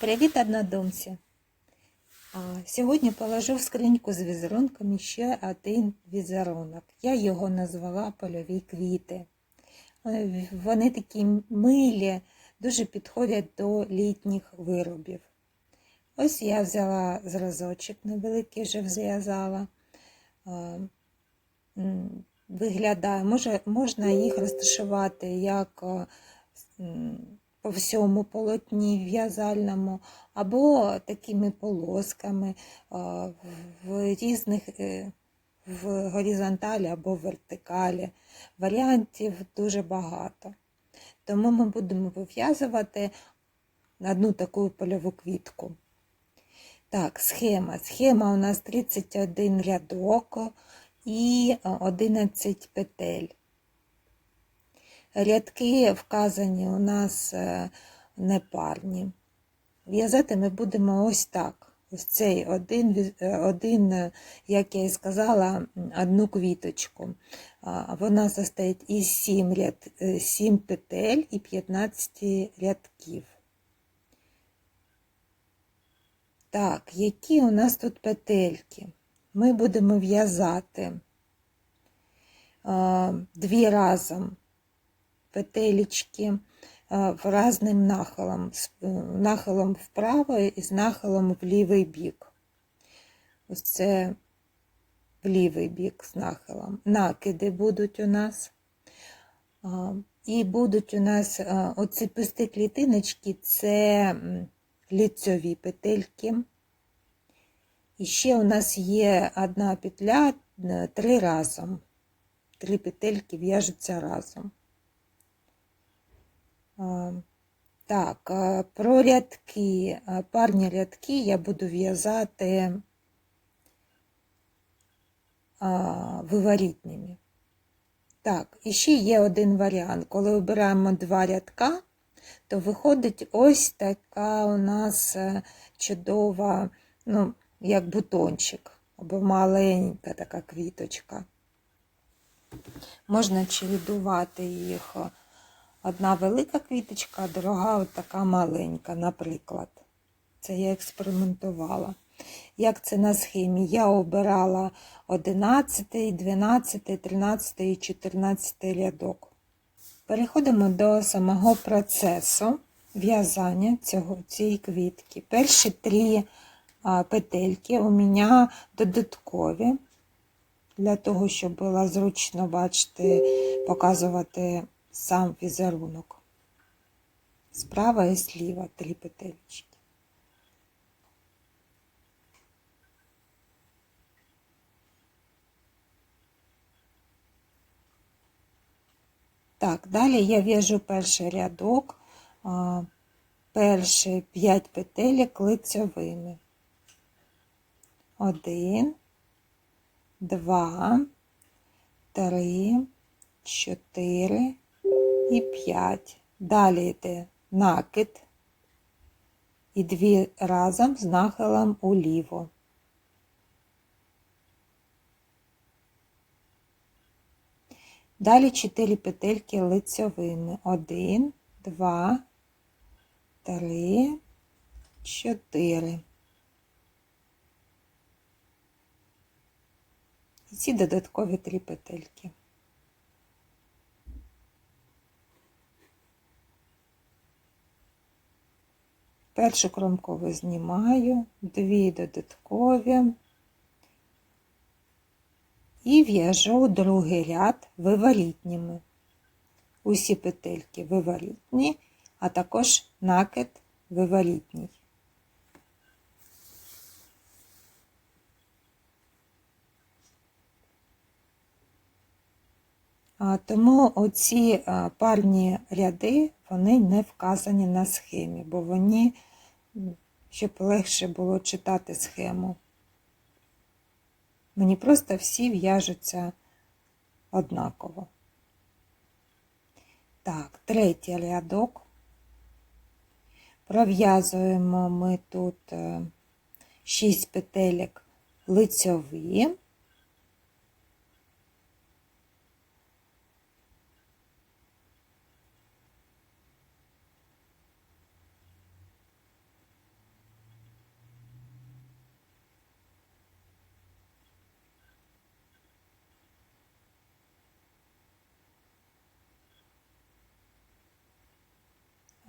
Привіт, однодумці! Сьогодні положу в скриньку з візерунками ще один візерунок. Я його назвала польові квіти. Е, Вони такі милі, дуже підходять до літніх виробів. Ось я взяла зразочок невеликий, вже зв'язала. А, Виглядає, може, можна їх розташувати як по всьому полотні в'язальному, або такими полосками в різних е, в горизонталі або в вертикалі. Варіантів дуже багато. Тому ми будемо вив'язувати одну таку польову квітку. Так, схема. Схема у нас 31 рядок і 11 петель. Рядки вказані у нас е, непарні. В'язати ми будемо ось так. Ось цей один, е, один, е, як я і сказала, одну квіточку. Вона состоїть із 7, ряд, 7 петель і 15 рядків. Так, які у нас тут петельки? Ми будемо в'язати дві разом петелечки а, в разним нахилом, з е, нахилом вправо і з нахилом в лівий бік. Ось це в лівий бік з нахилом. Накиди будуть у нас. І будуть у нас оці пусті клітиночки, це ліцьові петельки. І ще у нас є одна петля е, три разом. Три петельки в'яжуться разом. Так, про рядки, парні рядки я буду в'язати а, виворітніми. Так, і ще є один варіант. Коли обираємо два рядка, то виходить ось така у нас е, чудова, ну, як бутончик, або маленька така квіточка. Можна чередувати їх. Одна велика квіточка, а друга от така маленька, наприклад. Це я експериментувала. Як це на схемі? Я обирала 11, 12, 13 і 14 рядок. Переходимо до самого процесу в'язання цієї квітки. Перші три петельки у мене додаткові, для того, щоб було зручно бачити, показувати сам візерунок. Справа і зліва три петельки. Так, далі я в'яжу перший рядок, перші 5 петелек лицьовими. Один, два, три, чотири і п'ять. Далі йде накид і дві разом з нахилом уліво. Далі 4 петельки лицьовими. 1, 2, 3, 4. І ці додаткові 3 петельки. Першу кромкову знімаю, дві додаткові і в'яжу другий ряд виворітніми. Усі петельки виворітні, а також накид виворітній. А, Тому оці парні ряди вони не вказані на схемі, бо вони, щоб легше було читати схему. Мені просто всі в'яжуться однаково. Так, третій рядок. Пров'язуємо ми тут 6 петелек лицьові.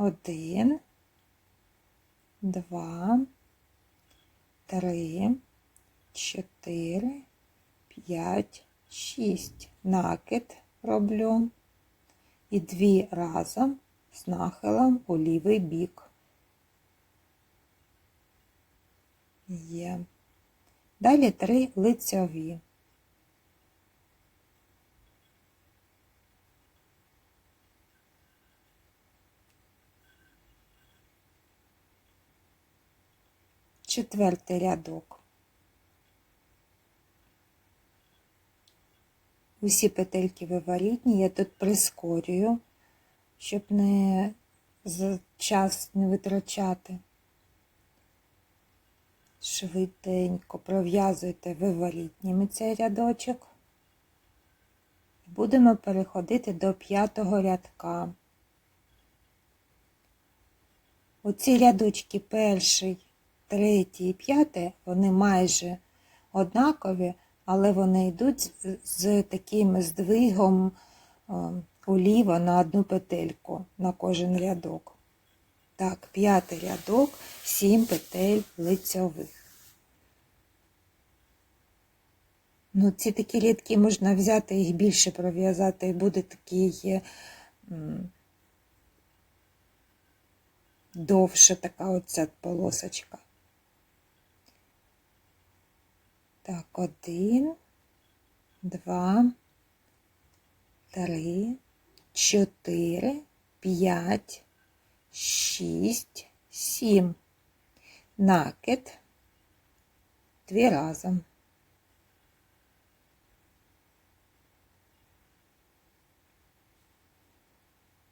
Один, два, три, чотири, п'ять, шість. Накид роблю і дві разом з нахилом у лівий бік. Є. Далі три лицьові. Четвертий рядок. Усі петельки виворітні, я тут прискорюю, щоб не час не витрачати. Швиденько пров'язуйте виворітніми цей рядочок. Будемо переходити до п'ятого рядка. Оці рядочки перший, третій і п'ятий, вони майже однакові, але вони йдуть з, таким здвигом уліва на одну петельку на кожен рядок. Так, п'ятий рядок, сім петель лицьових. Ну, ці такі рядки можна взяти, їх більше пров'язати, і буде такий довше така оця полосочка. Так, один, два, три, чотири, п'ять шість, сім. Накид дві разом.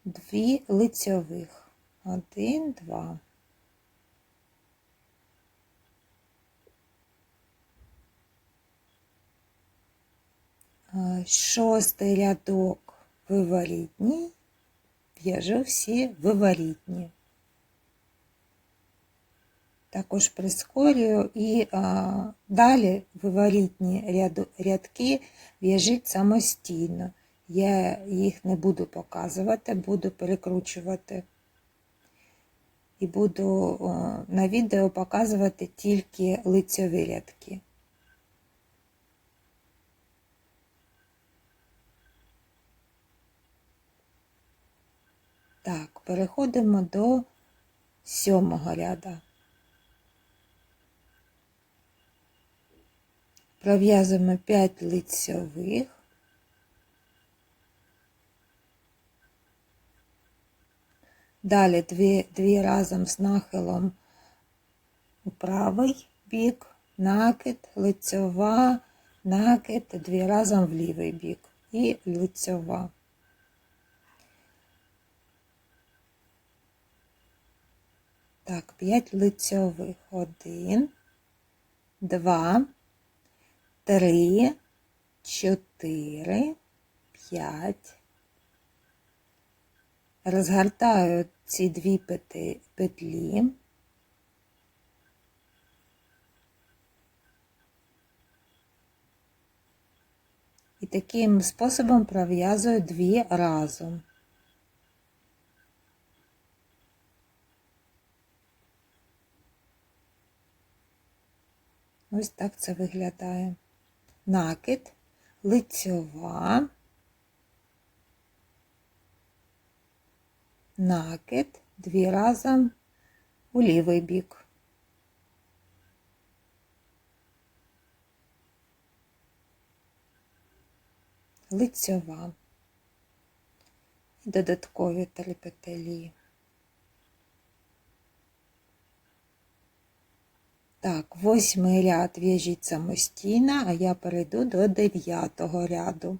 Дві лицьових. Один, два. Шостий рядок виворітній в'яжу всі виворітні. Також прискорюю і а, далі виворітні ряду, рядки в'яжіть самостійно. Я їх не буду показувати, буду перекручувати. І буду о, на відео показувати тільки лицьові рядки. Так, переходимо до сьомого ряда. Пров'язуємо 5 лицьових. Далі дві, дві разом з нахилом у правий бік, накид, лицьова, накид, дві разом в лівий бік і лицьова. Так, 5 лицьових. Один, два, три, чотири, п'ять. Розгортаю ці дві петлі. І таким способом пров'язую дві разом. Ось так це виглядає. Накид, лицьова, накид, дві разом у лівий бік. Лицьова. Додаткові три. Так, восьмий ряд в'яжіть самостійно, а я перейду до дев'ятого ряду.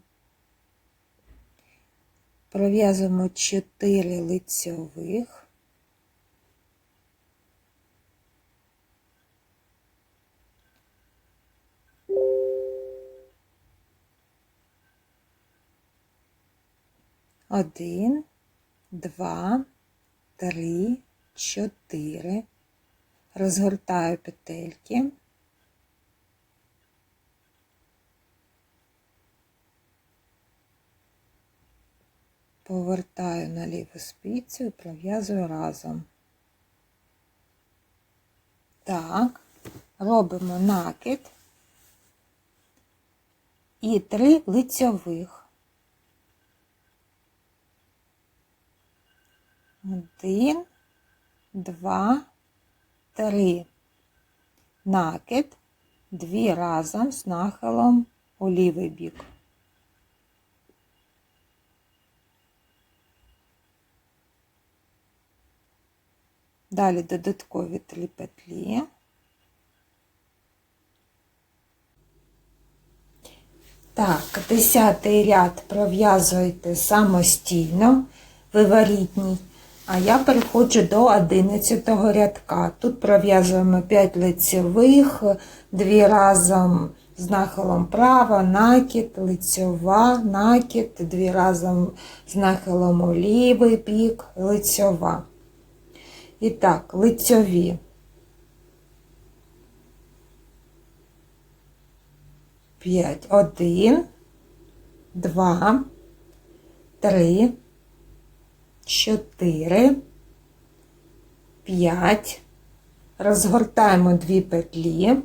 Пров'язуємо 4 лицьових. Один, два, три, чотири розгортаю петельки. повертаю на ліву спицю і пров'язую разом. Так, робимо накид і три лицьових. Один, два, три. Накид, дві разом з нахилом у лівий бік. Далі додаткові три петлі. Так, десятий ряд пров'язуєте самостійно, виворітній, а я переходжу до 11 рядка. Тут пров'язуємо 5 лицевих, 2 разом з нахилом права, накид, лицьова, накид, 2 разом з нахилом у лівий бік, лицьова. І так, лицьові. П'ять. Один, два, три, чотири, п'ять. Розгортаємо дві петлі.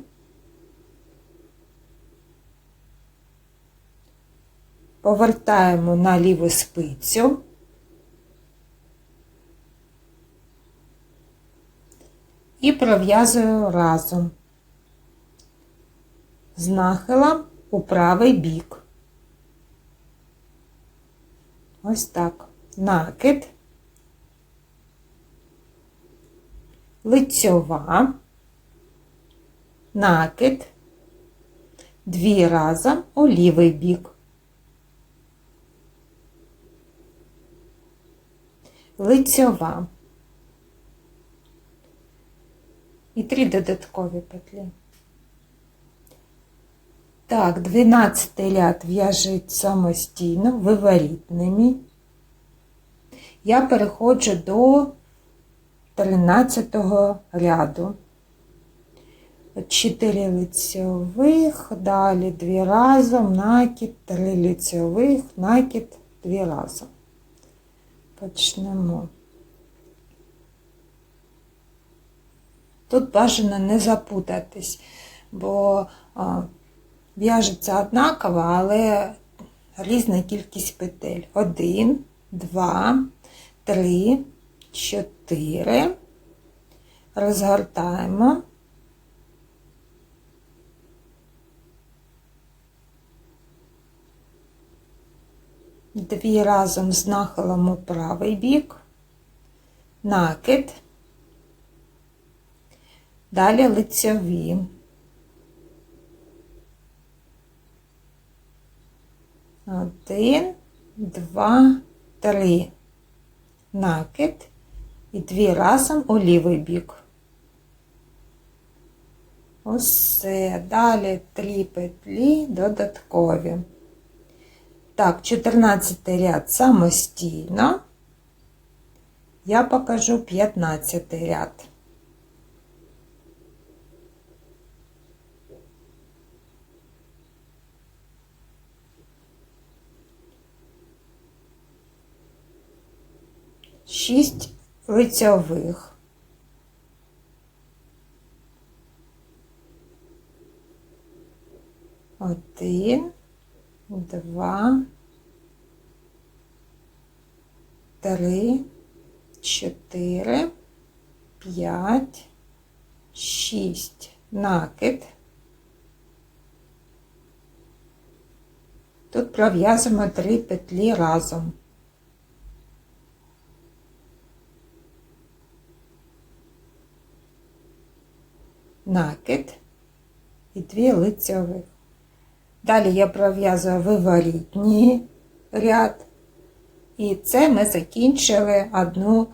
Повертаємо на ліву спицю. і пров'язую разом з нахилом у правий бік. Ось так. Накид, лицьова, накид, дві разом у лівий бік. Лицьова. і три додаткові петлі. Так, 12 ряд в'яжуть самостійно, виворітними. Я переходжу до 13 ряду. 4 лицьових, далі 2 разом, накид, 3 лицьових, накид, 2 разом. Почнемо. Тут бажано не запутатись, бо в'яжеться однаково, але різна кількість петель. Один, два, три, чотири. Розгортаємо. Дві разом з нахилом у правий бік, накид. Далі лицьові. Один, два, три. Накид і дві разом у лівий бік. Усе. Далі три петлі додаткові. Так, 14 ряд самостійно. Я покажу 15 ряд. шість лицьових. Один, два, три, чотири, п'ять, шість. Накид. Тут пров'язуємо три петлі разом. Накид і дві лицьових. Далі я пров'язую виворітній ряд, і це ми закінчили одну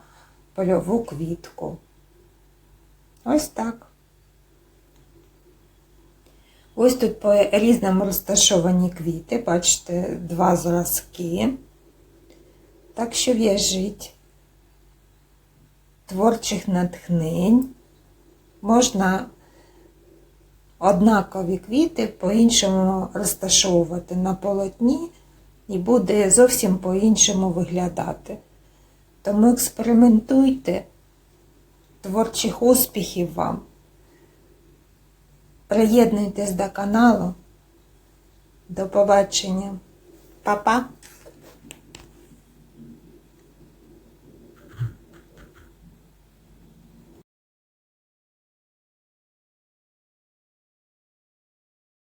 польову квітку. Ось так. Ось тут по різному розташовані квіти, бачите, два зразки. Так що в'яжіть творчих натхнень. Можна однакові квіти по-іншому розташовувати на полотні, і буде зовсім по-іншому виглядати. Тому експериментуйте, творчих успіхів вам. Приєднуйтесь до каналу. До побачення. Па-па!